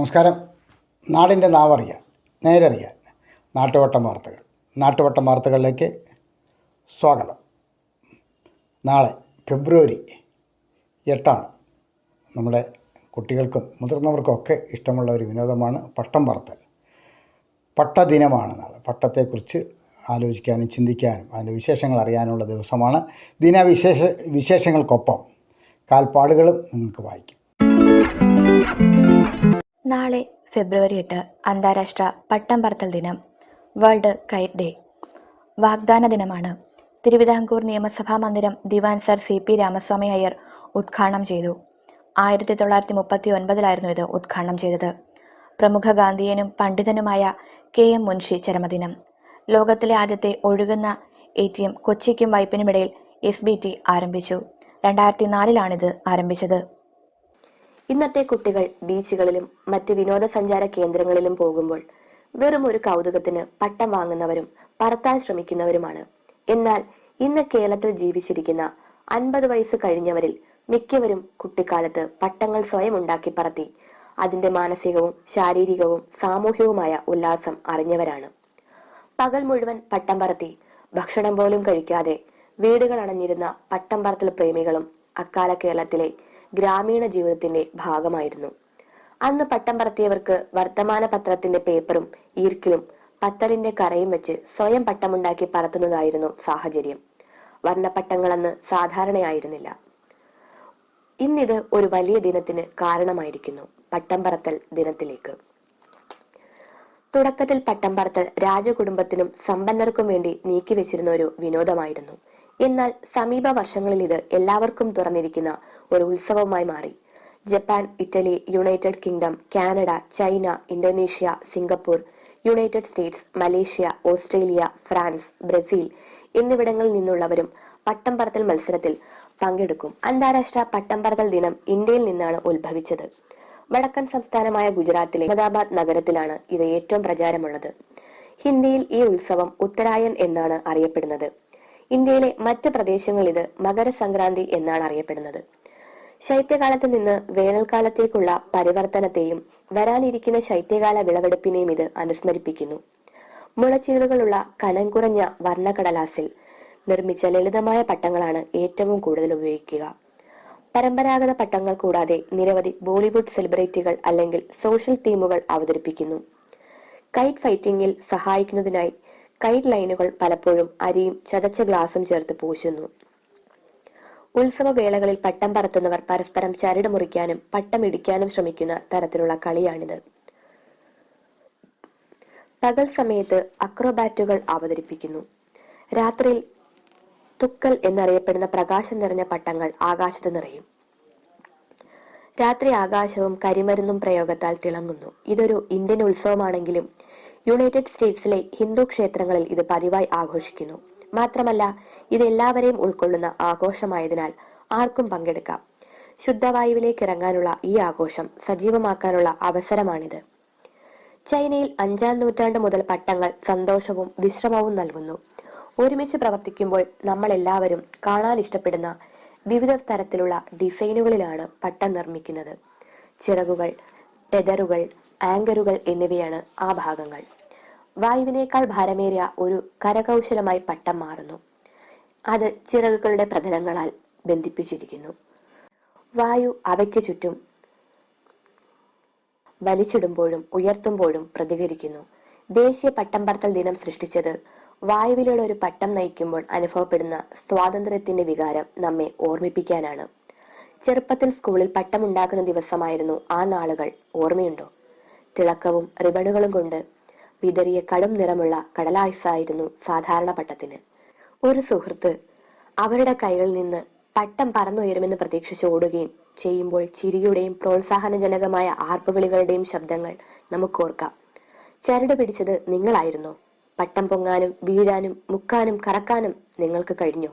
നമസ്കാരം. നാടിന്റെ നാവറിയാൻ നേരറിയാൻ നാട്ടുവട്ടം വാർത്തകൾ. നാട്ടുവട്ടം വാർത്തകളിലേക്ക് സ്വാഗതം. നാളെ ഫെബ്രുവരി എട്ടാണ്. നമ്മുടെ കുട്ടികൾക്കും മുതിർന്നവർക്കൊക്കെ ഇഷ്ടമുള്ള ഒരു വിനോദമാണ് പട്ടം പറത്തൽ പട്ടദിനമാണ് നാളെ. പട്ടത്തെക്കുറിച്ച് ആലോചിക്കാനും ചിന്തിക്കാനും അതിന്റെ വിശേഷങ്ങൾ അറിയാനുള്ള ദിവസമാണ്. ദിനവിശേഷ വിശേഷങ്ങൾക്കൊപ്പം കാൽപ്പാടുകളും നിങ്ങൾക്ക് വായിക്കും. നാളെ ഫെബ്രുവരി എട്ട് അന്താരാഷ്ട്ര പട്ടം പറത്തൽ ദിനം വേൾഡ് കൈറ്റ് ഡേ. വാഗ്ദാന ദിനമാണ്. തിരുവിതാംകൂർ നിയമസഭാ മന്ദിരം ദിവാൻ sir C P Ramaswami Iyer ഉദ്ഘാടനം ചെയ്തു. ആയിരത്തി തൊള്ളായിരത്തി മുപ്പത്തി ഒൻപതിലായിരുന്നു ഇത് ഉദ്ഘാടനം ചെയ്തത്. പ്രമുഖ ഗാന്ധിയനും പണ്ഡിതനുമായ കെ എം മുൻഷി ചരമദിനം. ലോകത്തിലെ ആദ്യത്തെ ഒഴുകുന്ന എ ടി എം കൊച്ചിക്കും വൈപ്പിനുമിടയിൽ എസ് ബി ടി ആരംഭിച്ചു. രണ്ടായിരത്തി നാലിലാണിത് ആരംഭിച്ചത്. ഇന്നത്തെ കുട്ടികൾ ബീച്ചുകളിലും മറ്റ് വിനോദസഞ്ചാര കേന്ദ്രങ്ങളിലും പോകുമ്പോൾ വെറും ഒരു കൗതുകത്തിന് പട്ടം വാങ്ങുന്നവരും പറത്താൻ ശ്രമിക്കുന്നവരുമാണ്. എന്നാൽ ഇന്ന് കേരളത്തിൽ ജീവിച്ചിരിക്കുന്ന അൻപത് വയസ്സ് കഴിഞ്ഞവരിൽ മിക്കവരും കുട്ടിക്കാലത്ത് പട്ടങ്ങൾ സ്വയം ഉണ്ടാക്കി പറത്തി അതിന്റെ മാനസികവും ശാരീരികവും സാമൂഹികവുമായ ഉല്ലാസം അറിഞ്ഞവരാണ്. പകൽ മുഴുവൻ പട്ടം പറത്തി ഭക്ഷണം പോലും കഴിക്കാതെ വീടുകൾ അണഞ്ഞിരുന്ന പട്ടം പറത്തൽ പ്രേമികളും അക്കാല കേരളത്തിലെ ഗ്രാമീണ ജീവിതത്തിന്റെ ഭാഗമായിരുന്നു. അന്ന് പട്ടം പറത്തിയവർക്ക് വർത്തമാന പത്രത്തിന്റെ പേപ്പറും ഈർക്കിലും പത്തലിന്റെ കറയും വെച്ച് സ്വയം പട്ടമുണ്ടാക്കി പറത്തുന്നതായിരുന്നു സാഹചര്യം. വർണപ്പട്ടങ്ങളെന്ന് സാധാരണയായിരുന്നില്ല. ഇന്നിത് ഒരു വലിയ ദിനത്തിന് കാരണമായിരിക്കുന്നു. പട്ടം പറത്തൽ ദിനത്തിലേക്ക്. തുടക്കത്തിൽ പട്ടം പറത്തൽ രാജകുടുംബത്തിനും സമ്പന്നർക്കും വേണ്ടി നീക്കിവെച്ചിരുന്ന ഒരു വിനോദമായിരുന്നു. എന്നാൽ സമീപ വർഷങ്ങളിൽ ഇത് എല്ലാവർക്കും തുറന്നിരിക്കുന്ന ഒരു ഉത്സവമായി മാറി. Japan Italy United Kingdom Canada China Indonesia Singapore United States Malaysia Australia France Brazil എന്നിവിടങ്ങളിൽ നിന്നുള്ളവരും പട്ടം പറത്തൽ മത്സരത്തിൽ പങ്കെടുക്കും. അന്താരാഷ്ട്ര പട്ടം പറത്തൽ ദിനം ഇന്ത്യയിൽ നിന്നാണ് ഉത്ഭവിച്ചത്. വടക്കൻ സംസ്ഥാനമായ ഗുജറാത്തിലെ അഹമ്മദാബാദ് നഗരത്തിലാണ് ഇത് ഏറ്റവും പ്രചാരമുള്ളത്. ഹിന്ദിയിൽ ഈ ഉത്സവം ഉത്തരായൻ എന്നാണ് അറിയപ്പെടുന്നത്. ഇന്ത്യയിലെ മറ്റ് പ്രദേശങ്ങളിൽ ഇത് മകരസംക്രാന്തി എന്നാണ് അറിയപ്പെടുന്നത്. ശൈത്യകാലത്ത് നിന്ന് വേനൽക്കാലത്തേക്കുള്ള പരിവർത്തനത്തെയും വരാനിരിക്കുന്ന ശൈത്യകാല വിളവെടുപ്പിനെയും ഇത് അനുസ്മരിപ്പിക്കുന്നു. മുളച്ചീലുകളുള്ള കനം കുറഞ്ഞ വർണക്കടലാസിൽ നിർമ്മിച്ച ലളിതമായ പട്ടങ്ങളാണ് ഏറ്റവും കൂടുതൽ ഉപയോഗിക്കുക. പരമ്പരാഗത പട്ടങ്ങൾ കൂടാതെ നിരവധി ബോളിവുഡ് സെലിബ്രിറ്റികൾ അല്ലെങ്കിൽ സോഷ്യൽ ടീമുകൾ അവതരിപ്പിക്കുന്നു. കൈറ്റ് ഫൈറ്റിംഗിൽ സഹായിക്കുന്നതിനായി കൈറ്റ് ലൈനുകൾ പലപ്പോഴും അരിയും ചതച്ച ഗ്ലാസും ചേർത്ത് പൂശുന്നു. ഉത്സവവേളകളിൽ പട്ടം പറത്തുന്നവർ പരസ്പരം ചരട് മുറിക്കാനും പട്ടം ഇടിക്കാനും ശ്രമിക്കുന്ന തരത്തിലുള്ള കളിയാണിത്. പകൽ സമയത്ത് അക്രോബാറ്റുകൾ അവതരിപ്പിക്കുന്നു. രാത്രിയിൽ തുക്കൽ എന്നറിയപ്പെടുന്ന പ്രകാശം നിറഞ്ഞ പട്ടങ്ങൾ ആകാശത്ത് നിറയും. രാത്രി ആകാശവും കരിമരുന്നും പ്രയോഗത്താൽ തിളങ്ങുന്നു. ഇതൊരു ഇന്ത്യൻ ഉത്സവമാണെങ്കിലും യുണൈറ്റഡ് സ്റ്റേറ്റ്സിലെ ഹിന്ദു ക്ഷേത്രങ്ങളിൽ ഇത് പതിവായി ആഘോഷിക്കുന്നു. മാത്രമല്ല ഇത് എല്ലാവരെയും ഉൾക്കൊള്ളുന്ന ആഘോഷമായതിനാൽ ആർക്കും പങ്കെടുക്കാം. ശുദ്ധവായുവിലേക്ക് ഇറങ്ങാനുള്ള ഈ ആഘോഷം സജീവമാക്കാനുള്ള അവസരമാണിത്. ചൈനയിൽ അഞ്ചാം നൂറ്റാണ്ട് മുതൽ പട്ടങ്ങൾ സന്തോഷവും വിശ്രമവും നൽകുന്നു. ഒരുമിച്ച് പ്രവർത്തിക്കുമ്പോൾ നമ്മൾ എല്ലാവരും കാണാൻ ഇഷ്ടപ്പെടുന്ന വിവിധ തരത്തിലുള്ള ഡിസൈനുകളിലാണ് പട്ടം നിർമ്മിക്കുന്നത്. ചിറകുകൾ ടെതറുകൾ ആങ്കറുകൾ എന്നിവയാണ് ആ ഭാഗങ്ങൾ. വായുവിനേക്കാൾ ഭാരമേറിയ ഒരു കരകൗശലമായി പട്ടം മാറുന്നു. അത് ചിറകുകളുടെ പ്രതലങ്ങളാൽ ബന്ധിപ്പിച്ചിരിക്കുന്നു. വായു അവയ്ക്ക് ചുറ്റും വലിച്ചിടുമ്പോഴും ഉയർത്തുമ്പോഴും പ്രതികരിക്കുന്നു. ദേശീയ പട്ടം പറത്തൽ ദിനം സൃഷ്ടിച്ചത് വായുവിലൂടെ ഒരു പട്ടം നയിക്കുമ്പോൾ അനുഭവപ്പെടുന്ന സ്വാതന്ത്ര്യത്തിന്റെ വികാരം നമ്മെ ഓർമ്മിപ്പിക്കാനാണ്. ചെറുപ്പത്തിൽ സ്കൂളിൽ പട്ടമുണ്ടാക്കുന്ന ദിവസമായിരുന്നു ആ നാളുകൾ. ഓർമ്മയുണ്ടോ? തിളക്കവും റിബണുകളും കൊണ്ട് വിതറിയ കടും നിറമുള്ള കടലായുസായിരുന്നു സാധാരണ പട്ടത്തിന്. ഒരു സുഹൃത്ത് അവരുടെ കൈകളിൽ നിന്ന് പട്ടം പറന്നുയരുമെന്ന് പ്രതീക്ഷിച്ച് ഓടുകയും ചെയ്യുമ്പോൾ ചിരിയുടെയും പ്രോത്സാഹനജനകമായ ആർപ്പുവിളികളുടെയും ശബ്ദങ്ങൾ നമുക്കോർക്കാം ചരട് പിടിച്ചത് നിങ്ങളായിരുന്നോ? പട്ടം പൊങ്ങാനും വീഴാനും മുക്കാനും കറക്കാനും നിങ്ങൾക്ക് കഴിഞ്ഞു?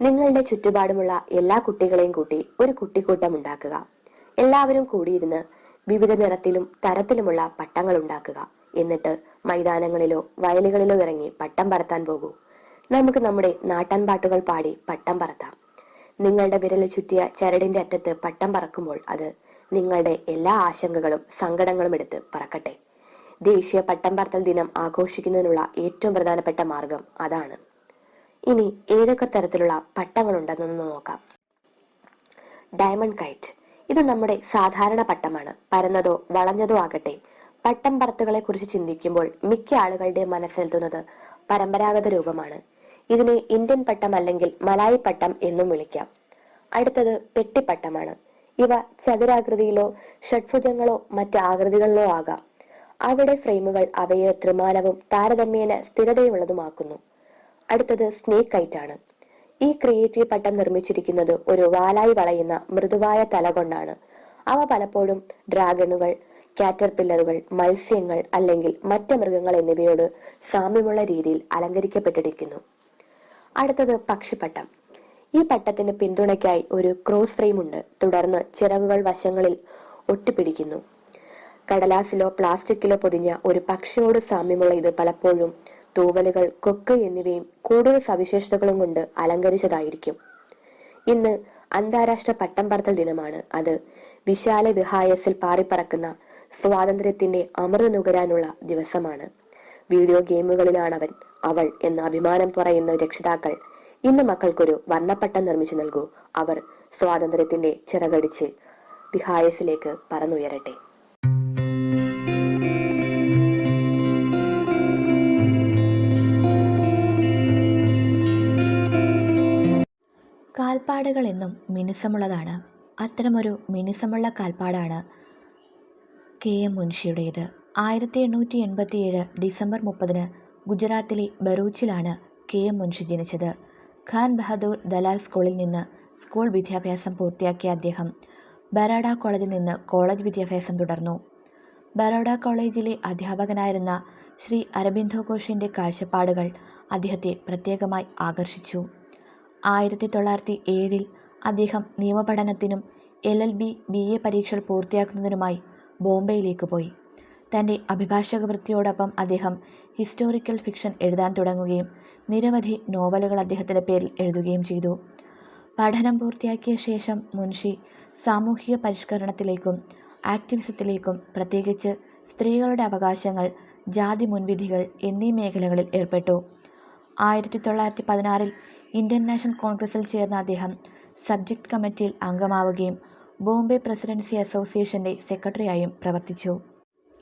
നിങ്ങളുടെ ചുറ്റുപാടുമുള്ള എല്ലാ കുട്ടികളെയും കൂട്ടി ഒരു കുട്ടിക്കൂട്ടം ഉണ്ടാക്കുക. എല്ലാവരും കൂടിയിരുന്ന് വിവിധ നിറത്തിലും തരത്തിലുമുള്ള പട്ടങ്ങൾ ഉണ്ടാക്കുക എന്നിട്ട് മൈതാനങ്ങളിലോ വയലുകളിലോ ഇറങ്ങി പട്ടം പറത്താൻ പോകൂ. നമുക്ക് നമ്മുടെ നാട്ടാൻ പാട്ടുകൾ പാടി പട്ടം പറത്താം. നിങ്ങളുടെ വിരൽ ചുറ്റിയ ചരടിന്റെ അറ്റത്ത് പട്ടം പറക്കുമ്പോൾ അത് നിങ്ങളുടെ എല്ലാ ആശങ്കകളും സങ്കടങ്ങളും എടുത്ത് പറക്കട്ടെ. ദേശീയ പട്ടം പറത്തൽ ദിനം ആഘോഷിക്കുന്നതിനുള്ള ഏറ്റവും പ്രധാനപ്പെട്ട മാർഗം അതാണ്. ഇനി ഏതൊക്കെ തരത്തിലുള്ള പട്ടങ്ങളുണ്ടെന്നൊന്ന് നോക്കാം. ഡയമണ്ട് കൈറ്റ് ഇത് നമ്മുടെ സാധാരണ പട്ടമാണ്. പരന്നതോ വളഞ്ഞതോ ആകട്ടെ. പട്ടം പറത്തുകളെ കുറിച്ച് ചിന്തിക്കുമ്പോൾ മിക്ക ആളുകളുടെ മനസ്സിലെത്തുന്നത് പരമ്പരാഗത രൂപമാണ്. ഇതിനെ ഇന്ത്യൻ പട്ടം അല്ലെങ്കിൽ മലായി പട്ടം എന്നും വിളിക്കാം. അടുത്തത് പെട്ടിപ്പട്ടമാണ് ഇവ ചതുരാകൃതിയിലോ ഷഡ്ഭുജങ്ങളോ മറ്റ് ആകൃതികളിലോ ആകാം. അവിടെ ഫ്രെയിമുകൾ അവയെ ത്രിമാനവും താരതമ്യേന സ്ഥിരതയുള്ളതുമാക്കുന്നു. അടുത്തത് സ്നേക്ക് ആണ് ഈ ക്രിയേറ്റീവ് പട്ടം നിർമ്മിച്ചിരിക്കുന്നത് ഒരു വാലായി വളയുന്ന മൃദുവായ തല കൊണ്ടാണ്. അവ പലപ്പോഴും ഡ്രാഗണുകൾ കാറ്റർപില്ലറുകൾ മത്സ്യങ്ങൾ അല്ലെങ്കിൽ മറ്റ് മൃഗങ്ങൾ എന്നിവയോട് സാമ്യമുള്ള രീതിയിൽ അലങ്കരിക്കപ്പെട്ടിരിക്കുന്നു. അടുത്തത് പക്ഷിപ്പട്ടം. ഈ പട്ടത്തിന് പിന്തുണയ്ക്കായി ഒരു ക്രോസ് ഫ്രെയിം ഉണ്ട്. തുടർന്ന് ചിറകുകൾ വശങ്ങളിൽ ഒട്ടിപ്പിടിക്കുന്നു. കടലാസിലോ പ്ലാസ്റ്റിക്കിലോ പൊതിഞ്ഞ ഒരു പക്ഷിയോട് സാമ്യമുള്ള ഇത് പലപ്പോഴും തൂവലുകൾ കൊക്ക് എന്നിവയും കൂടുതൽ സവിശേഷതകളും കൊണ്ട് അലങ്കരിച്ചതായിരിക്കും. ഇന്ന് അന്താരാഷ്ട്ര പട്ടം പറത്തൽ ദിനമാണ്. അത് വിശാല വിഹായസിൽ പാറിപ്പറക്കുന്ന സ്വാതന്ത്ര്യത്തിന്റെ അമൃത നുകരാനുള്ള ദിവസമാണ്. വീഡിയോ ഗെയിമുകളിലാണ് അവൻ അവൾ എന്ന അഭിമാനം പറയുന്ന രക്ഷിതാക്കൾ ഇന്ന് മക്കൾക്കൊരു വർണപ്പട്ടം നിർമ്മിച്ചു നൽകൂ. അവർ സ്വാതന്ത്ര്യത്തിന്റെ ചിറകടിച്ച് വിഹായസിലേക്ക് പറന്നുയരട്ടെ. കാൽപ്പാടുകൾ എന്നും മിനുസമുള്ളതാണ്. അത്തരമൊരു മിനുസമുള്ള കാൽപ്പാടാണ് കെ. എം. മുൻഷിയുടേത്. ആയിരത്തി എണ്ണൂറ്റി എൺപത്തിയേഴ് ഡിസംബർ മുപ്പതിന് ഗുജറാത്തിലെ ബറൂച്ചിലാണ് കെ. എം. മുൻഷി ജനിച്ചത്. ഖാൻ ബഹദൂർ ദലാൽ സ്കൂളിൽ നിന്ന് സ്കൂൾ വിദ്യാഭ്യാസം പൂർത്തിയാക്കിയ അദ്ദേഹം ബറോഡ കോളേജിൽ നിന്ന് കോളേജ് വിദ്യാഭ്യാസം തുടർന്നു. ബറോഡ കോളേജിലെ അധ്യാപകനായിരുന്ന ശ്രീ അരബിന്ദോ ഘോഷിന്റെ കാഴ്ചപ്പാടുകൾ അദ്ദേഹത്തെ പ്രത്യേകമായി ആകർഷിച്ചു. ആയിരത്തി തൊള്ളായിരത്തി ഏഴിൽ അദ്ദേഹം നിയമപഠനത്തിനും L L B B A പരീക്ഷകൾ പൂർത്തിയാക്കുന്നതിനുമായി ബോംബെയിലേക്ക് പോയി. തന്റെ അഭിഭാഷക വൃത്തിയോടൊപ്പം അദ്ദേഹം ഹിസ്റ്റോറിക്കൽ ഫിക്ഷൻ എഴുതാൻ തുടങ്ങുകയും നിരവധി നോവലുകൾ അദ്ദേഹത്തിന്റെ പേരിൽ എഴുതുകയും ചെയ്തു. പഠനം പൂർത്തിയാക്കിയ ശേഷം മുൻഷി സാമൂഹിക പരിഷ്കരണത്തിലേക്കും ആക്ടിവിസത്തിലേക്കും പ്രത്യേകിച്ച് സ്ത്രീകളുടെ അവകാശങ്ങൾ ജാതി മുൻവിധികൾ എന്നീ മേഖലകളിൽ ഏർപ്പെട്ടു. ആയിരത്തി തൊള്ളായിരത്തി പതിനാറിൽ ഇന്ത്യൻ നാഷണൽ കോൺഗ്രസിൽ ചേർന്ന അദ്ദേഹം സബ്ജക്ട് കമ്മിറ്റിയിൽ അംഗമാവുകയും ബോംബെ പ്രസിഡൻസി അസോസിയേഷന്റെ സെക്രട്ടറിയായും പ്രവർത്തിച്ചു.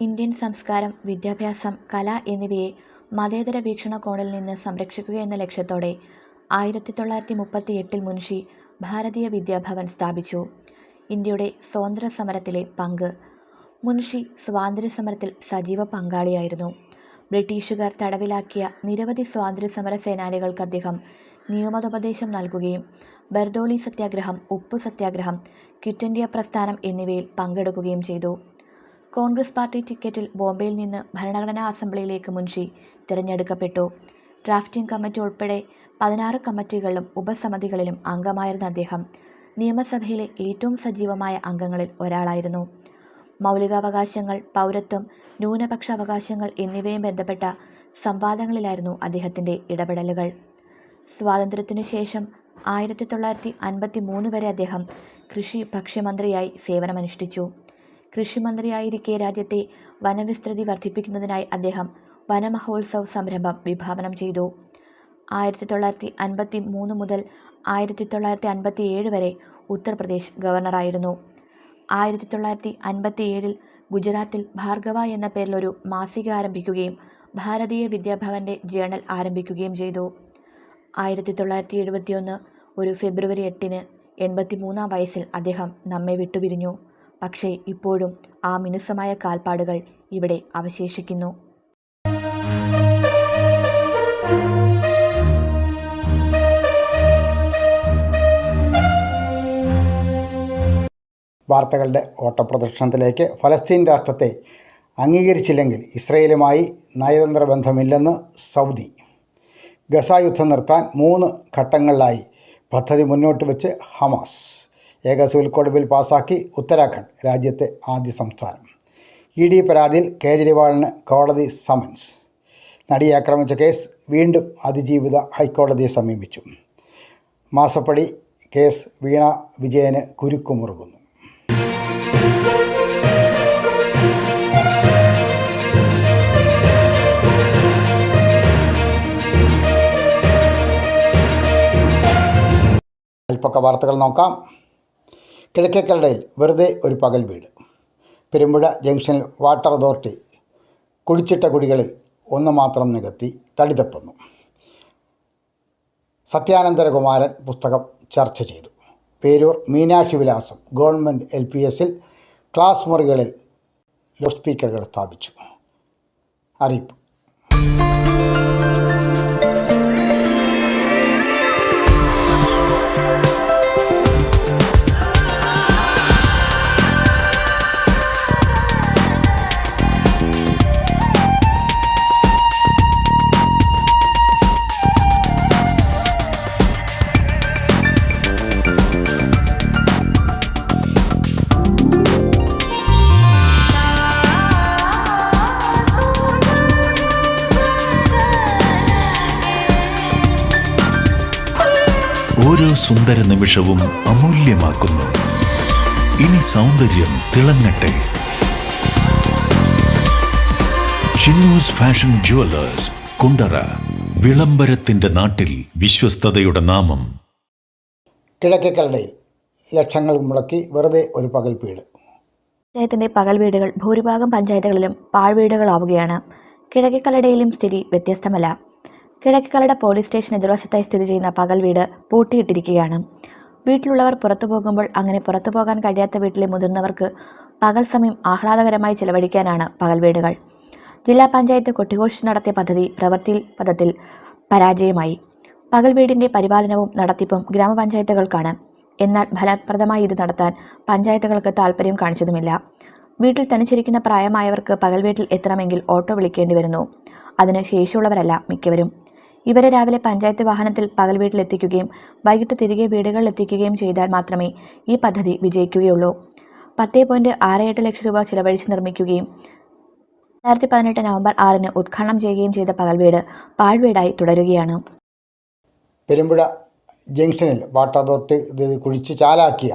ഇന്ത്യൻ സംസ്കാരം വിദ്യാഭ്യാസം കല എന്നിവയെ മതേതര വീക്ഷണകോണിൽ നിന്ന് സംരക്ഷിക്കുക എന്ന ലക്ഷ്യത്തോടെ ആയിരത്തി തൊള്ളായിരത്തി മുപ്പത്തി എട്ടിൽ മുൻഷി ഭാരതീയ വിദ്യാഭവൻ സ്ഥാപിച്ചു. ഇന്ത്യയുടെ സ്വാതന്ത്ര്യ സമരത്തിലെ പങ്ക്. മുൻഷി സ്വാതന്ത്ര്യ സമരത്തിൽ സജീവ പങ്കാളിയായിരുന്നു. ബ്രിട്ടീഷുകാർ തടവിലാക്കിയ നിരവധി സ്വാതന്ത്ര്യ സമര സേനാനികൾക്ക് അദ്ദേഹം നിയമോപദേശം നൽകുകയും ബർദോളി സത്യാഗ്രഹം ഉപ്പു സത്യാഗ്രഹം ക്വിറ്റ് ഇന്ത്യ പ്രസ്ഥാനം എന്നിവയിൽ പങ്കെടുക്കുകയും ചെയ്തു. കോൺഗ്രസ് പാർട്ടി ടിക്കറ്റിൽ ബോംബെയിൽ നിന്ന് ഭരണഘടനാ അസംബ്ലിയിലേക്ക് മുൻഷി തിരഞ്ഞെടുക്കപ്പെട്ടു. ഡ്രാഫ്റ്റിംഗ് കമ്മിറ്റി ഉൾപ്പെടെ പതിനാറ് കമ്മിറ്റികളിലും ഉപസമിതികളിലും അംഗമായിരുന്ന അദ്ദേഹം. നിയമസഭയിലെ ഏറ്റവും സജീവമായ അംഗങ്ങളിൽ ഒരാളായിരുന്നു. മൗലികാവകാശങ്ങൾ പൗരത്വം ന്യൂനപക്ഷ അവകാശങ്ങൾ എന്നിവയും ബന്ധപ്പെട്ട സംവാദങ്ങളിലായിരുന്നു അദ്ദേഹത്തിന്റെ ഇടപെടലുകൾ. സ്വാതന്ത്ര്യത്തിനു ശേഷം ആയിരത്തി തൊള്ളായിരത്തി അൻപത്തി മൂന്ന് വരെ അദ്ദേഹം കൃഷി ഭക്ഷ്യമന്ത്രിയായി സേവനമനുഷ്ഠിച്ചു. കൃഷിമന്ത്രിയായിരിക്കെ രാജ്യത്തെ വനവിസ്തൃതി വർദ്ധിപ്പിക്കുന്നതിനായി അദ്ദേഹം വനമഹോത്സവ് സംരംഭം വിഭാവനം ചെയ്തു. ആയിരത്തി തൊള്ളായിരത്തി അൻപത്തി മൂന്ന് മുതൽ ആയിരത്തി തൊള്ളായിരത്തി അൻപത്തി ഏഴ് വരെ ഉത്തർപ്രദേശ് ഗവർണറായിരുന്നു. ആയിരത്തി തൊള്ളായിരത്തി അൻപത്തി ഏഴിൽ ഗുജറാത്തിൽ ഭാർഗവ എന്ന പേരിലൊരു മാസിക ആരംഭിക്കുകയും ഭാരതീയ വിദ്യാഭവന്റെ ജേണൽ ആരംഭിക്കുകയും ചെയ്തു. ആയിരത്തി തൊള്ളായിരത്തി എഴുപത്തിയൊന്ന് ഒരു ഫെബ്രുവരി എട്ടിന് എൺപത്തി മൂന്നാം വയസ്സിൽ അദ്ദേഹം നമ്മെ വിട്ടുപിരിഞ്ഞു. പക്ഷേ ഇപ്പോഴും ആ മിനുസമായ കാൽപ്പാടുകൾ ഇവിടെ അവശേഷിക്കുന്നു. വാർത്തകളുടെ ഓട്ടപ്രദക്ഷിണത്തിലേക്ക് ഫലസ്തീൻ രാഷ്ട്രത്തെ അംഗീകരിച്ചില്ലെങ്കിൽ ഇസ്രയേലുമായി നയതന്ത്ര ബന്ധമില്ലെന്ന് സൗദി. ഗസ യുദ്ധം നിർത്താൻ മൂന്ന് ഘട്ടങ്ങളിലായി. പദ്ധതി മുന്നോട്ട് വെച്ച് ഹമാസ് ഏക സിവിൽ കോഡ് ബിൽ പാസാക്കി ഉത്തരാഖണ്ഡ് രാജ്യത്തെ ആദ്യ സംസ്ഥാനം. ഇ ഡി പരാതിയിൽ കേജ്രിവാളിന് കോടതി സമൻസ്. നടിയെ ആക്രമിച്ച കേസ് വീണ്ടും അതിജീവിത ഹൈക്കോടതിയെ സമീപിച്ചു. മാസപ്പടി കേസ് വീണ വിജയന് കുരുക്കുമുറുകുന്നു. വെളിപ്പൊക്ക വാർത്തകൾ നോക്കാം. കിഴക്കേക്കരടയിൽ വെറുതെ ഒരു പകൽ വീട്. പെരുമ്പുഴ ജംഗ്ഷനിൽ വാട്ടർ അതോറിറ്റി കുഴിച്ചിട്ട കുടികളിൽ ഒന്ന് മാത്രം നികത്തി തടിതപ്പുന്നു. സത്യാനന്ദരകുമാരൻ പുസ്തകം ചർച്ച ചെയ്തു. Perur Meenakshi Vilasam government L P എസിൽ ക്ലാസ് മുറികളിൽ ലൗഡ് സ്പീക്കറുകൾ സ്ഥാപിച്ചു. അറിയിപ്പ്. സുന്ദര നിമിഷവും അമൂല്യമാക്കുന്നു. ഇനി സൗന്ദര്യം തിളങ്ങട്ടെ. ചിന്നൂസ് ഫാഷൻ ജുവലേഴ്സ് കുണ്ടറ വിളംബരത്തിന്റെ നാട്ടിൽ വിശ്വസ്തതയുടെ നാമം. കിഴക്കേക്കരടയിൽ ലക്ഷങ്ങൾ മുടക്കി വെറുതെ ഒരു പകൽ വീട്. പഞ്ചായത്തിന്റെ പകൽ വീടുകൾ ഭൂരിഭാഗം പഞ്ചായത്തുകളിലും പാഴ്വീടുകളാവുകയാണ്. കിഴക്കേക്കല്ലടയിലും സ്ഥിതി വ്യത്യസ്തമല്ല. കിഴക്കേക്കല്ലട പോലീസ് സ്റ്റേഷൻ എതിർവശത്തായി സ്ഥിതി ചെയ്യുന്ന പകൽ വീട് പൂട്ടിയിട്ടിരിക്കുകയാണ്. വീട്ടിലുള്ളവർ പുറത്തു പോകുമ്പോൾ അങ്ങനെ പുറത്തു പോകാൻ കഴിയാത്ത വീട്ടിലെ മുതിർന്നവർക്ക് പകൽ സമയം ആഹ്ലാദകരമായി ചെലവഴിക്കാനാണ് പകൽ വീടുകൾ. ജില്ലാ പഞ്ചായത്ത് കൊട്ടിഘോഷിച്ച് നടത്തിയ പദ്ധതി പ്രവൃത്തിയിൽ പദത്തിൽ പരാജയമായി. പകൽ വീടിന്റെ പരിപാലനവും നടത്തിപ്പും ഗ്രാമപഞ്ചായത്തുകൾക്കാണ്. എന്നാൽ ഫലപ്രദമായി ഇത് നടത്താൻ പഞ്ചായത്തുകൾക്ക് താല്പര്യം കാണിച്ചതുമില്ല. വീട്ടിൽ തനിച്ചിരിക്കുന്ന പ്രായമായവർക്ക് പകൽ വീട്ടിൽ എത്തണമെങ്കിൽ ഓട്ടോ വിളിക്കേണ്ടി വരുന്നു. അതിന് ശേഷിയുള്ളവരല്ല മിക്കവരും. ഇവരെ രാവിലെ പഞ്ചായത്ത് വാഹനത്തിൽ പകൽ വീട്ടിലെത്തിക്കുകയും വൈകിട്ട് തിരികെ വീടുകളിൽ എത്തിക്കുകയും ചെയ്താൽ മാത്രമേ ഈ പദ്ധതി വിജയിക്കുകയുള്ളൂ. പത്തേ പോയിന്റ് ആറ് എട്ട് ലക്ഷം രൂപ ചിലവഴിച്ച് നിർമ്മിക്കുകയും രണ്ടായിരത്തി പതിനെട്ട് നവംബർ ആറിന് ഉദ്ഘാടനം ചെയ്യുകയും ചെയ്ത പകൽ വീട് പാഴ്വീടായി തുടരുകയാണ്. പെരുമ്പുഴ ജംഗ്ഷനിൽ വാട്ടർ അതോറിറ്റി കുഴിച്ച് ചാലാക്കിയ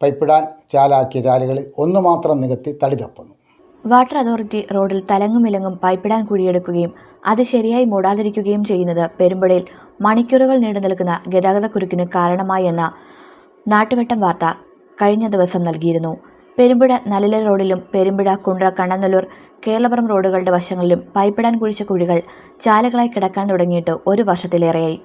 പൈപ്പിടാൻ ചാലാക്കിയ ചാലുകളിൽ ഒന്ന് മാത്രം നികത്തി തടി തപ്പുന്നു. വാട്ടർ അതോറിറ്റി റോഡിൽ തലങ്ങുമിലങ്ങും പൈപ്പിടാൻ കുഴിയെടുക്കുകയും അത് ശരിയായി മൂടാതിരിക്കുകയും ചെയ്യുന്നത് പെരുമ്പുഴയിൽ മണിക്കൂറുകൾ നീണ്ടു നിൽക്കുന്ന ഗതാഗതക്കുരുക്കിന് കാരണമായി എന്ന നാട്ടുവട്ടം വാർത്ത കഴിഞ്ഞ ദിവസം നൽകിയിരുന്നു. പെരുമ്പുഴ നലില റോഡിലും പെരുമ്പുഴ കുണ്ട്ര കണ്ണനല്ലൂർ കേരളപുരം റോഡുകളുടെ വശങ്ങളിലും പൈപ്പിടാൻ കുഴിച്ച കുഴികൾ ചാലുകളായി കിടക്കാൻ തുടങ്ങിയിട്ട് ഒരു വർഷത്തിലേറെയായി.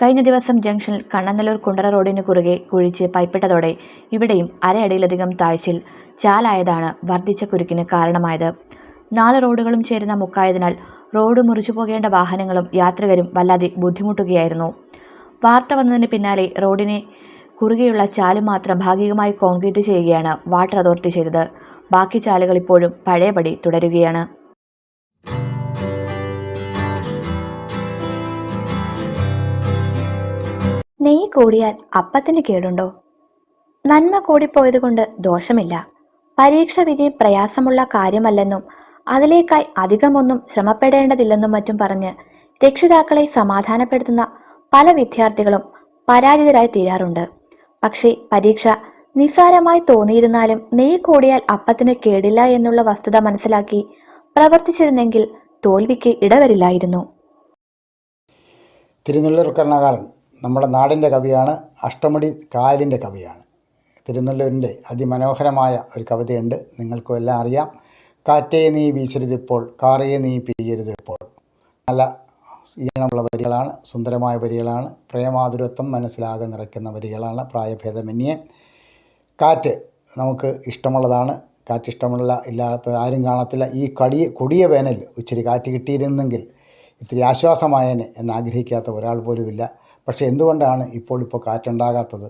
കഴിഞ്ഞ ദിവസം ജംഗ്ഷനിൽ കണ്ണനല്ലൂർ കുണ്ടറ റോഡിന് കുറുകെ കുഴിച്ച് പൈപ്പിട്ടതോടെ ഇവിടെയും അരയടിയിലധികം താഴ്ചയിൽ ചാലായതാണ് വർദ്ധിച്ച കുരുക്കിന് കാരണമായത്. നാല് റോഡുകളും ചേരുന്ന മുക്കായതിനാൽ റോഡ് മുറിച്ചു പോകേണ്ട വാഹനങ്ങളും യാത്രികരും വല്ലാതെ ബുദ്ധിമുട്ടുകയായിരുന്നു. വാർത്ത വന്നതിന് പിന്നാലെ റോഡിനെ കുറുകെയുള്ള ചാൽ മാത്രം ഭാഗികമായി കോൺക്രീറ്റ് ചെയ്യുകയാണ് വാട്ടർ അതോറിറ്റി ചെയ്തത്. ബാക്കി ചാലുകൾ ഇപ്പോഴും പഴയപടി തുടരുകയാണ്. നെയ്യ് കൂടിയാൽ അപ്പത്തിന് കേടുണ്ടോ? നന്മ കൂടിപ്പോയതുകൊണ്ട് ദോഷമില്ല. പരീക്ഷ വിധി പ്രയാസമുള്ള കാര്യമല്ലെന്നും അതിലേക്കായി അധികമൊന്നും ശ്രമപ്പെടേണ്ടതില്ലെന്നും മറ്റും പറഞ്ഞ് രക്ഷിതാക്കളെ സമാധാനപ്പെടുത്തുന്ന പല വിദ്യാർത്ഥികളും പരാജിതരായി തീരാറുണ്ട്. പക്ഷേ പരീക്ഷ നിസ്സാരമായി തോന്നിയിരുന്നാലും നെയ്യ് കൂടിയാൽ അപ്പത്തിന് കേടില്ല എന്നുള്ള വസ്തുത മനസ്സിലാക്കി പ്രവർത്തിച്ചിരുന്നെങ്കിൽ തോൽവിക്ക് ഇടവരില്ലായിരുന്നു. തിരുനെല്ലൂർ കർണകാരൻ നമ്മുടെ നാടിന്റെ കവിയാണ് അഷ്ടമുടി കായലിന്റെ കവിയാണ്. തിരുനെല്ലൂരിന്റെ അതിമനോഹരമായ ഒരു കവിതയുണ്ട്. നിങ്ങൾക്കും എല്ലാം അറിയാം. കാറ്റേ നീ വീശരുതിപ്പോൾ കാറയെ നീ പെയ്യരുതിപ്പോൾ നല്ല ഈണമുള്ള വരികളാണ് സുന്ദരമായ വരികളാണ് പ്രേമാതുരത്വം മനസ്സിലാകെ നിറയ്ക്കുന്ന വരികളാണ് പ്രായഭേദമന്യേ. കാറ്റ് നമുക്ക് ഇഷ്ടമുള്ളതാണ്. കാറ്റ് ഇഷ്ടമുള്ള ഇല്ലാത്ത ആരും കാണത്തില്ല. ഈ കടിയ കൊടിയ വേനൽ ഇച്ചിരി കാറ്റ് കിട്ടിയിരുന്നെങ്കിൽ ഇത്തിരി ആശ്വാസമായേനെ എന്ന് ആഗ്രഹിക്കാത്ത ഒരാൾ പോലുമില്ല. പക്ഷേ എന്തുകൊണ്ടാണ് ഇപ്പോൾ ഇപ്പോൾ കാറ്റുണ്ടാകാത്തത്?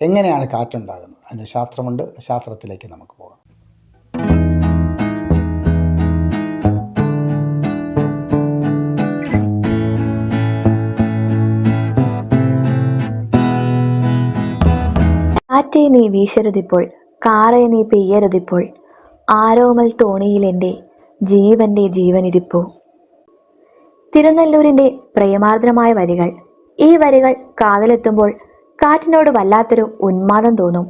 എങ്ങനെയാണ് കാറ്റുണ്ടാകുന്നത്? അതിന് ശാസ്ത്രമുണ്ട്. ശാസ്ത്രത്തിലേക്ക് നമുക്ക് പോകാം. കാറ്റേ നീ വീശരുതിപ്പോൾ കാറേ നീ പെയ്യരുതിപ്പോൾ ആരോമൽ തോണിയിലെന്റെ ജീവന്റെ ജീവനിരിപ്പോ. തിരുനെല്ലൂരിന്റെ പ്രേമാർദ്രമായ വരികൾ ഈ വരികൾ കാതലെത്തുമ്പോൾ കാറ്റിനോട് വല്ലാത്തൊരു ഉന്മാദം തോന്നും.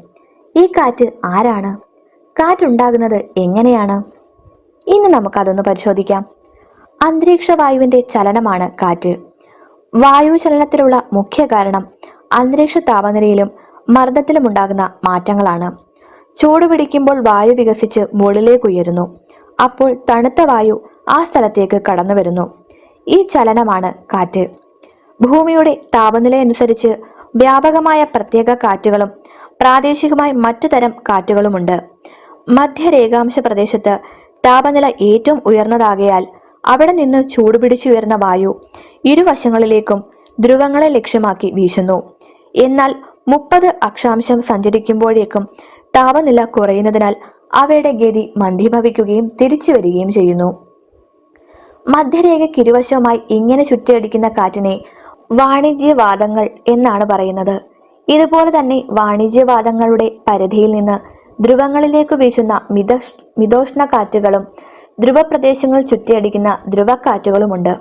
ഈ കാറ്റ് ആരാണ്? കാറ്റുണ്ടാകുന്നത് എങ്ങനെയാണ്? ഇന്ന് നമുക്കതൊന്ന് പരിശോധിക്കാം. അന്തരീക്ഷ വായുവിന്റെ ചലനമാണ് കാറ്റ്. വായു ചലനത്തിലുള്ള മുഖ്യ കാരണം അന്തരീക്ഷ താപനിലയിലും മർദ്ദത്തിലുമുണ്ടാകുന്ന മാറ്റങ്ങളാണ്. ചൂട് പിടിക്കുമ്പോൾ വായു വികസിച്ച് മുകളിലേക്ക് ഉയരുന്നു. അപ്പോൾ തണുത്ത വായു ആ സ്ഥലത്തേക്ക് കടന്നു വരുന്നു ഈ ചലനമാണ് കാറ്റ്. ഭൂമിയുടെ താപനില അനുസരിച്ച് വ്യാപകമായ പ്രത്യേക കാറ്റുകളും പ്രാദേശികമായി മറ്റു തരം കാറ്റുകളുമുണ്ട്. മധ്യരേഖാംശ പ്രദേശത്ത് താപനില ഏറ്റവും ഉയർന്നതാകയാൽ അവിടെ നിന്ന് ചൂടുപിടിച്ചുയർന്ന വായു ഇരുവശങ്ങളിലേക്കും ധ്രുവങ്ങളെ ലക്ഷ്യമാക്കി വീശുന്നു. എന്നാൽ മുപ്പത് അക്ഷാംശം സഞ്ചരിക്കുമ്പോഴേക്കും താപനില കുറയുന്നതിനാൽ അവയുടെ ഗതി മന്ദീഭവിക്കുകയും തിരിച്ചു വരികയും ചെയ്യുന്നു. മധ്യരേഖയ്ക്ക് ഇരുവശവുമായി ഇങ്ങനെ ചുറ്റിയടിക്കുന്ന കാറ്റിനെ വാണിജ്യവാദങ്ങൾ എന്നാണ് പറയുന്നത്. ഇതുപോലെ തന്നെ വാണിജ്യവാദങ്ങളുടെ പരിധിയിൽ നിന്ന് ധ്രുവങ്ങളിലേക്ക് വീശുന്ന മിതോഷ് മിതോഷ്ണ കാറ്റുകളും ധ്രുവപ്രദേശങ്ങൾ ചുറ്റിയടിക്കുന്ന ധ്രുവക്കാറ്റുകളുമുണ്ട്.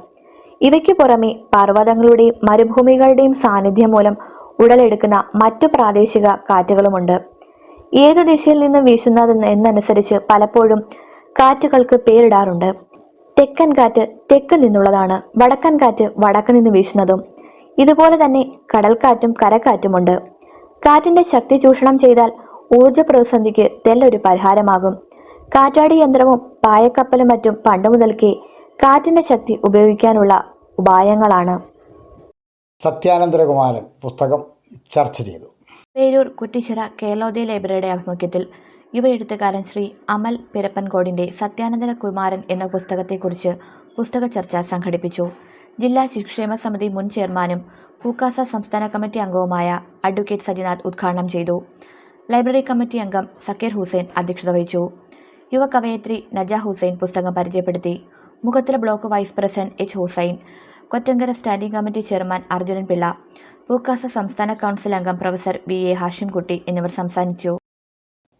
ഇവയ്ക്ക് പുറമെ പർവതങ്ങളുടെയും മരുഭൂമികളുടെയും സാന്നിധ്യം മൂലം ഉടലെടുക്കുന്ന മറ്റു പ്രാദേശിക കാറ്റുകളുമുണ്ട്. ഏത് ദിശയിൽ നിന്ന് വീശുന്നത് എന്നനുസരിച്ച് പലപ്പോഴും കാറ്റുകൾക്ക് പേരിടാറുണ്ട്. തെക്കൻ കാറ്റ് തെക്ക് നിന്നുള്ളതാണ്. വടക്കൻ കാറ്റ് വടക്ക് നിന്ന് വീശുന്നതും ഇതുപോലെ തന്നെ കടൽക്കാറ്റും കരക്കാറ്റുമുണ്ട്. കാറ്റിന്റെ ശക്തി ചൂഷണം ചെയ്താൽ ഊർജ പ്രതിസന്ധിക്ക് തെല്ലൊരു പരിഹാരമാകും. കാറ്റാടി യന്ത്രവും പായക്കപ്പലും മറ്റും പണ്ട് മുതൽക്കേ കാറ്റിന്റെ ശക്തി ഉപയോഗിക്കാനുള്ള ഉപായങ്ങളാണ്. സത്യാനന്ദകുമാരൻ പുസ്തകം ചർച്ച ചെയ്തു. പേരൂർ കുറ്റിച്ചിറ കേരളോദയ ലൈബ്രറിയുടെ ആഭിമുഖ്യത്തിൽ യുവ എഴുത്തുകാരൻ ശ്രീ അമൽ പിരപ്പൻകോടിന്റെ സത്യാനന്ദ കുമാരൻ എന്ന പുസ്തകത്തെക്കുറിച്ച് പുസ്തക ചർച്ച സംഘടിപ്പിച്ചു. ജില്ലാ ശിശുക്ഷേമ സമിതി മുൻ ചെയർമാനും പൂക്കാസ സംസ്ഥാന കമ്മിറ്റി അംഗവുമായ അഡ്വക്കേറ്റ് സജിനാഥ് ഉദ്ഘാടനം ചെയ്തു. ലൈബ്രറി കമ്മിറ്റി അംഗം സക്കീർ ഹുസൈൻ അധ്യക്ഷത വഹിച്ചു. യുവ കവയത്രി നജ ഹുസൈൻ പുസ്തകം പരിചയപ്പെടുത്തി. Mukhathala block vice president H Hussain Kottankara standing committee chairman Arjunan Pillai Pukasa സംസ്ഥാന കൗൺസിൽ അംഗം പ്രൊഫസർ വി എ ഹാഷിംകുട്ടി എന്നിവർ സംസാരിച്ചു.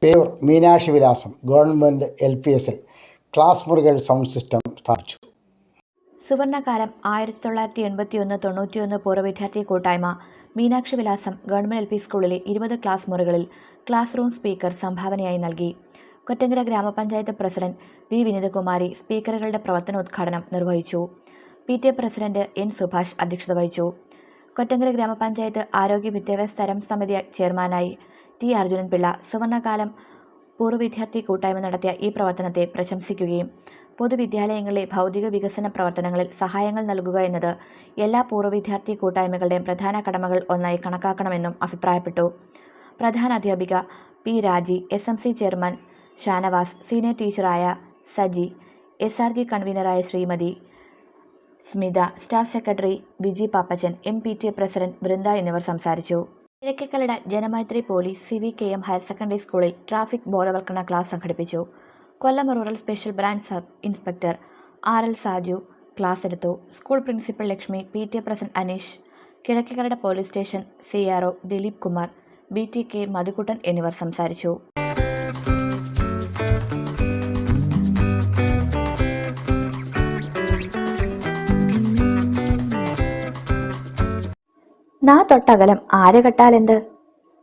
പേർ മീനാക്ഷി വിലാസം ഗവൺമെന്റ് എൽ പി എസിൽ ക്ലാസ് മുറികൾ സൗണ്ട് സിസ്റ്റം സ്ഥാപിച്ചു. സുവർണകാലം ആയിരത്തി തൊള്ളായിരത്തി എൺപത്തി ഒന്ന് തൊണ്ണൂറ്റിയൊന്ന് പൂർവ വിദ്യാർത്ഥി കൂട്ടായ്മ. മീനാക്ഷി വിലാസം ഗവൺമെന്റ് എൽ പി സ്കൂളിലെ ഇരുപത് ക്ലാസ് മുറികളിൽ ക്ലാസ് റൂം സ്പീക്കർ സംഭാവനയായി നൽകി. കൊറ്റങ്കര ഗ്രാമപഞ്ചായത്ത് പ്രസിഡന്റ് വി. വിനീതകുമാരി സ്പീക്കറുകളുടെ പ്രവർത്തനോദ്ഘാടനം നിർവഹിച്ചു. P. T. A president N. Subhash അധ്യക്ഷത വഹിച്ചു. കൊറ്റങ്കര ഗ്രാമപഞ്ചായത്ത് ആരോഗ്യ വിദ്യാഭ്യാസ തരം സമിതി ചെയർമാനായി ടി. അർജുനൻ പിള്ള സുവർണകാലം പൂർവ വിദ്യാർത്ഥി കൂട്ടായ്മ നടത്തിയ ഈ പ്രവർത്തനത്തെ പ്രശംസിക്കുകയും പൊതുവിദ്യാലയങ്ങളിലെ ഭൗതിക വികസന പ്രവർത്തനങ്ങളിൽ സഹായങ്ങൾ നൽകുക എന്നത് എല്ലാ പൂർവ വിദ്യാർത്ഥി കൂട്ടായ്മകളുടെയും പ്രധാന കടമകൾ ഒന്നായി കണക്കാക്കണമെന്നും അഭിപ്രായപ്പെട്ടു. പ്രധാന അധ്യാപിക P Raji S M C chairman Shanavas senior ടീച്ചറായ Saji S R G കൺവീനറായ Shrimati Smitha staff secretary Viji Pappachan M P T president Brinda എന്നിവർ സംസാരിച്ചു. Kizhakkekallada Janamaithri police C V K M higher secondary സ്കൂളിൽ traffic ബോധവൽക്കരണ class സംഘടിപ്പിച്ചു. Kollam rural special branch sub inspector R L Saju class എടുത്തു. School principal Lakshmi P T president Aneesh Kizhakkekallada police station C R O Dileep Kumar B T K Madhukuttan എന്നിവർ സംസാരിച്ചു. നാ തൊട്ടകലം ആര് കെട്ടാലെന്ത്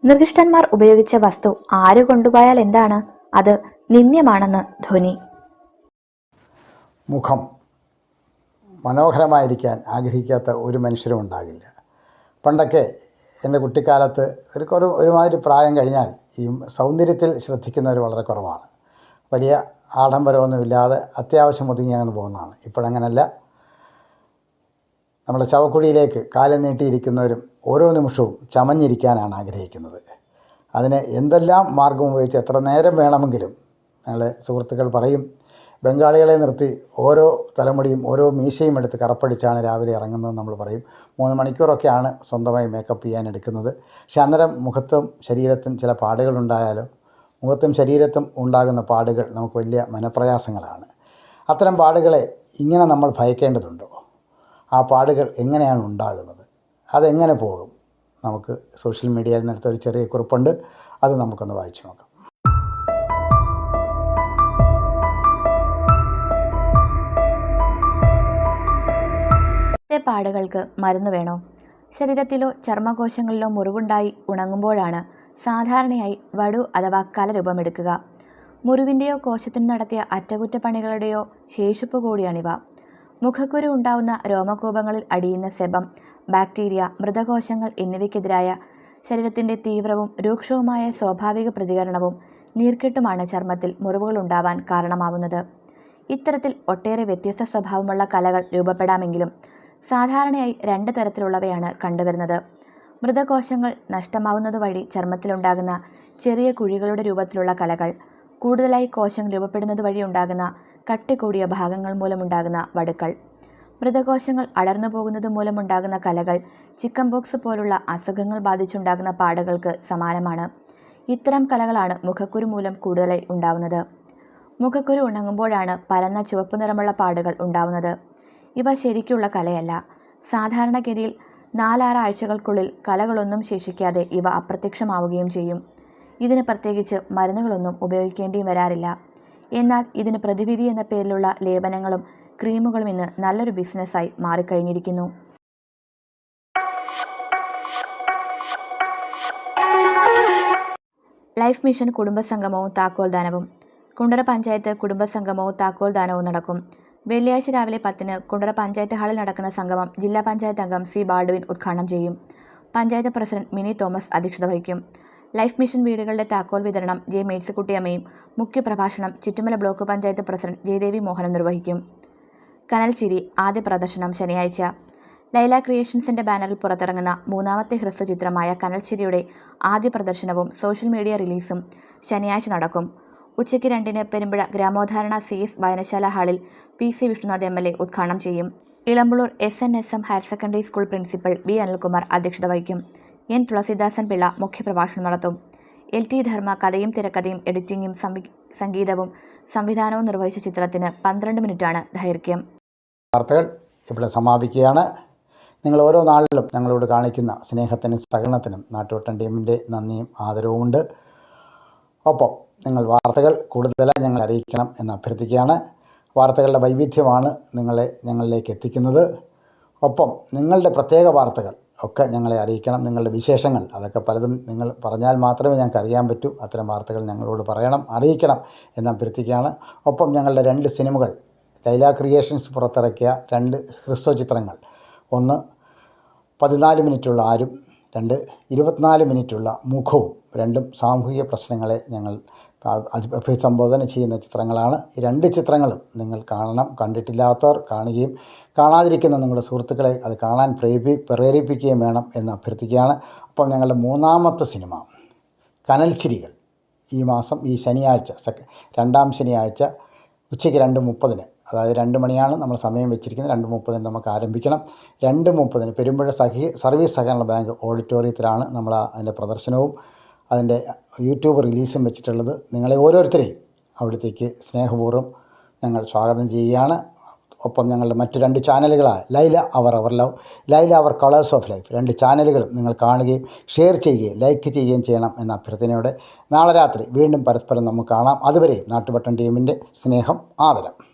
നിർഗിഷ്ടന്മാർ ഉപയോഗിച്ച വസ്തു ആര് കൊണ്ടുപോയാൽ എന്താണ്? അത് നിന്ദ്യമാണെന്ന് ധ്വനി മുഖം. മനോഹരമായിരിക്കാൻ ആഗ്രഹിക്കാത്ത ഒരു മനുഷ്യരും ഉണ്ടാകില്ല. പണ്ടൊക്കെ എന്റെ കുട്ടിക്കാലത്ത് ഒരു ഒരു ഒരുമാതിരി പ്രായം കഴിഞ്ഞാൽ ഈ സൗന്ദര്യത്തിൽ ശ്രദ്ധിക്കുന്നവർ വളരെ കുറവാണ്. വലിയ ആഡംബരമൊന്നുമില്ലാതെ അത്യാവശ്യം ഒതുങ്ങി അങ്ങനെ പോകുന്നതാണ്. ഇപ്പോഴങ്ങനല്ല. നമ്മുടെ ചവക്കുഴിയിലേക്ക് കാലം നീട്ടിയിരിക്കുന്നവരും ഓരോ നിമിഷവും ചമഞ്ഞിരിക്കാനാണ് ആഗ്രഹിക്കുന്നത്. അതിന് എന്തെല്ലാം മാർഗം ഉപയോഗിച്ച് എത്ര നേരം വേണമെങ്കിലും ഞങ്ങൾ സുഹൃത്തുക്കൾ പറയും. ബംഗാളികളെ നിർത്തി ഓരോ തലമുടിയും ഓരോ മീശയും എടുത്ത് കറപ്പടിച്ചാണ് രാവിലെ ഇറങ്ങുന്നത് നമ്മൾ പറയും. മൂന്ന് മണിക്കൂറൊക്കെയാണ് സ്വന്തമായി മേക്കപ്പ് ചെയ്യാൻ എടുക്കുന്നത്. പക്ഷെ അന്നേരം മുഖത്തും ശരീരത്തും ചില പാടുകളുണ്ടായാലോ മുഖത്തും ശരീരത്തും ഉണ്ടാകുന്ന പാടുകൾ നമുക്ക് വലിയ മനപ്രയാസങ്ങളാണ്. അത്തരം പാടുകളെ ഇങ്ങനെ നമ്മൾ ഭയക്കേണ്ടതുണ്ടോ? ആ പാടുകൾ എങ്ങനെയാണ് ഉണ്ടാകുന്നത്? അതെങ്ങനെ പോകും? നമുക്ക് സോഷ്യൽ മീഡിയയിൽ നിന്നെടുത്ത ഒരു ചെറിയ കുറിപ്പുണ്ട്. അത് നമുക്കൊന്ന് വായിച്ചു നോക്കാം. പാടുകൾക്ക് മരുന്ന് വേണോ? ശരീരത്തിലോ ചർമ്മകോശങ്ങളിലോ മുറിവുണ്ടായി ഉണങ്ങുമ്പോഴാണ് സാധാരണയായി വടു അഥവാ കലരൂപമെടുക്കുക മുറിവിന്റെയോ കോശത്തിന് നടത്തിയ അറ്റകുറ്റപ്പണികളുടെയോ ശേഷിപ്പ് കൂടിയാണിവ. മുഖക്കുരു ഉണ്ടാവുന്ന രോമകൂപങ്ങളിൽ അടിയുന്ന സെബം ബാക്ടീരിയ മൃതകോശങ്ങൾ എന്നിവയ്ക്കെതിരായ ശരീരത്തിന്റെ തീവ്രവും രൂക്ഷവുമായ സ്വാഭാവിക പ്രതികരണവും നീർക്കെട്ടുമാണ് ചർമ്മത്തിൽ മുറിവുകൾ ഉണ്ടാവാൻ കാരണമാവുന്നത്. ഇത്തരത്തിൽ ഒട്ടേറെ വ്യത്യസ്ത സ്വഭാവമുള്ള കലകൾ രൂപപ്പെടാമെങ്കിലും സാധാരണയായി രണ്ട് തരത്തിലുള്ളവയാണ് കണ്ടുവരുന്നത്. മൃതകോശങ്ങൾ നഷ്ടമാവുന്നത് വഴി ചർമ്മത്തിലുണ്ടാകുന്ന ചെറിയ കുഴികളുടെ രൂപത്തിലുള്ള കലകൾ കൂടുതലായി കോശം രൂപപ്പെടുന്നത് വഴി ഉണ്ടാകുന്ന കട്ടി കൂടിയ ഭാഗങ്ങൾ മൂലമുണ്ടാകുന്ന വടുക്കൾ. മൃതകോശങ്ങൾ അടർന്നു പോകുന്നത് മൂലമുണ്ടാകുന്ന കലകൾ ചിക്കൻ ബോക്സ് പോലുള്ള അസുഖങ്ങൾ ബാധിച്ചുണ്ടാകുന്ന പാടുകൾക്ക് സമാനമാണ്. ഇത്തരം കലകളാണ് മുഖക്കുരു മൂലം കൂടുതലായി ഉണ്ടാവുന്നത്. മുഖക്കുരു ഉണങ്ങുമ്പോഴാണ് പരന്ന ചുവപ്പ് നിറമുള്ള പാടുകൾ ഉണ്ടാവുന്നത്. ഇവ ശരിക്കുള്ള കലയല്ല. സാധാരണഗതിയിൽ നാലാറ് ആഴ്ചകൾക്കുള്ളിൽ കലകളൊന്നും ശേഷിക്കാതെ ഇവ അപ്രത്യക്ഷമാവുകയും ചെയ്യും. ഇതിന് പ്രത്യേകിച്ച് മരുന്നുകളൊന്നും ഉപയോഗിക്കേണ്ടിയും വരാറില്ല. എന്നാൽ ഇതിന് പ്രതിവിധി എന്ന പേരിലുള്ള ലേപനങ്ങളും ക്രീമുകളും ഇന്ന് നല്ലൊരു ബിസിനസ്സായി മാറിക്കഴിഞ്ഞിരിക്കുന്നു. ലൈഫ് മിഷൻ കുടുംബസംഗമവും താക്കോൽദാനവും കുണ്ടറ പഞ്ചായത്ത് കുടുംബസംഗമവും താക്കോൽദാനവും നടക്കും. വെള്ളിയാഴ്ച രാവിലെ പത്തിന് കുണ്ടറ പഞ്ചായത്ത് ഹാളിൽ നടക്കുന്ന സംഗമം ജില്ലാ പഞ്ചായത്ത് അംഗം സി ബാൾഡുവിൻ ഉദ്ഘാടനം ചെയ്യും. പഞ്ചായത്ത് പ്രസിഡന്റ് മിനി തോമസ് അധ്യക്ഷത വഹിക്കും. ലൈഫ് മിഷൻ വീടുകളുടെ താക്കോൽ വിതരണം ജെ മേഴ്സിക്കുട്ടിയമ്മയും മുഖ്യപ്രഭാഷണം ചുറ്റുമല ബ്ലോക്ക് പഞ്ചായത്ത് പ്രസിഡന്റ് ജയദേവി മോഹനൻ നിർവഹിക്കും. കനൽച്ചിരി ആദ്യ പ്രദർശനം ശനിയാഴ്ച. ലൈല ക്രിയേഷൻസിന്റെ ബാനറിൽ പുറത്തിറങ്ങുന്ന മൂന്നാമത്തെ ഹ്രസ്വ ചിത്രമായ കനൽച്ചിരിയുടെ ആദ്യ പ്രദർശനവും സോഷ്യൽ മീഡിയ റിലീസും ശനിയാഴ്ച നടക്കും. ഉച്ചയ്ക്ക് രണ്ടിന് പെരുമ്പുഴ ഗ്രാമോദ്ധാരണ സി എസ് വായനശാല ഹാളിൽ P C Vishnunath M L A ഉദ്ഘാടനം ചെയ്യും. Elampalloor S N S M higher secondary school principal B Anilkumar അധ്യക്ഷത വഹിക്കും. എൻ തുളസിദാസൻ പിള്ള മുഖ്യപ്രഭാഷണം നടത്തും. എൽ ടി ധർമ്മ കഥയും തിരക്കഥയും എഡിറ്റിംഗും സംഗീതവും സംവിധാനവും നിർവഹിച്ച ചിത്രത്തിന് പന്ത്രണ്ട് മിനിറ്റാണ് ദൈർഘ്യം. വാർത്തകൾ ഇവിടെ സമാപിക്കുകയാണ്. നിങ്ങൾ ഓരോ നാളിലും ഞങ്ങളോട് കാണിക്കുന്ന സ്നേഹത്തിനും സഹകരണത്തിനും നാട്ടുവട്ടം ടീമിന്റെ നന്ദിയും ആദരവുമുണ്ട്. ഒപ്പം നിങ്ങൾ വാർത്തകൾ കൂടുതലായി ഞങ്ങൾ അറിയിക്കണം എന്ന് അഭ്യർത്ഥിക്കുകയാണ്. വാർത്തകളുടെ വൈവിധ്യമാണ് നിങ്ങളെ ഞങ്ങളിലേക്ക് എത്തിക്കുന്നത്. ഒപ്പം നിങ്ങളുടെ പ്രത്യേക വാർത്തകൾ ഒക്കെ ഞങ്ങളെ അറിയിക്കണം. നിങ്ങളുടെ വിശേഷങ്ങൾ അതൊക്കെ പലതും നിങ്ങൾ പറഞ്ഞാൽ മാത്രമേ ഞങ്ങൾക്ക് അറിയാൻ പറ്റൂ. അത്തരം വാർത്തകൾ ഞങ്ങളോട് പറയണം അറിയിക്കണം എന്ന് അഭ്യർത്ഥിക്കുകയാണ്. ഒപ്പം ഞങ്ങളുടെ രണ്ട് സിനിമകൾ ലൈല ക്രിയേഷൻസ് പുറത്തിറക്കിയ രണ്ട് ഹ്രസ്വ ചിത്രങ്ങൾ. ഒന്ന് പതിനാല് മിനിറ്റുള്ള ആരും രണ്ട് ഇരുപത്തിനാല് മിനിറ്റുള്ള മുഖവും രണ്ടും സാമൂഹിക പ്രശ്നങ്ങളെ ഞങ്ങൾ അഭിസംബോധന ചെയ്യുന്ന ചിത്രങ്ങളാണ്. ഈ രണ്ട് ചിത്രങ്ങളും നിങ്ങൾ കാണണം. കണ്ടിട്ടില്ലാത്തവർ കാണുകയും കാണാതിരിക്കുന്ന നിങ്ങളുടെ സുഹൃത്തുക്കളെ അത് കാണാൻ പ്രേരി പ്രേരിപ്പിക്കുകയും വേണം എന്ന് അഭ്യർത്ഥിക്കുകയാണ്. അപ്പോൾ ഞങ്ങളുടെ മൂന്നാമത്തെ സിനിമ കനൽച്ചിരികൾ. ഈ മാസം ഈ ശനിയാഴ്ച സെക്ക രണ്ടാം ശനിയാഴ്ച ഉച്ചയ്ക്ക് രണ്ട് മുപ്പതിന്. അതായത് രണ്ട് മണിയാണ് നമ്മൾ സമയം വെച്ചിരിക്കുന്നത്. രണ്ട് മുപ്പതിന് നമുക്ക് ആരംഭിക്കണം. രണ്ട് മുപ്പതിന് പെരുമ്പുഴ സഹി സർവീസ് സഹകരണ ബാങ്ക് ഓഡിറ്റോറിയത്തിലാണ് നമ്മൾ അതിന്റെ പ്രദർശനവും അതിന്റെ യൂട്യൂബ് റിലീസും വെച്ചിട്ടുള്ളത്. നിങ്ങളെ ഓരോരുത്തരെയും അവിടത്തേക്ക് സ്നേഹപൂർവം ഞങ്ങൾ സ്വാഗതം ചെയ്യുകയാണ്. ഒപ്പം ഞങ്ങളുടെ മറ്റു രണ്ട് ചാനലുകളായ Laila hour hour love Laila hour colours of life രണ്ട് ചാനലുകളും നിങ്ങൾ കാണുകയും ഷെയർ ചെയ്യുകയും ലൈക്ക് ചെയ്യുകയും ചെയ്യണം എന്ന അഭ്യർത്ഥനയോടെ നാളെ രാത്രി വീണ്ടും പരസ്പരം നമുക്ക് കാണാം. അതുവരെ നാട്ടുപട്ടം ടീമിന്റെ സ്നേഹം ആദരം.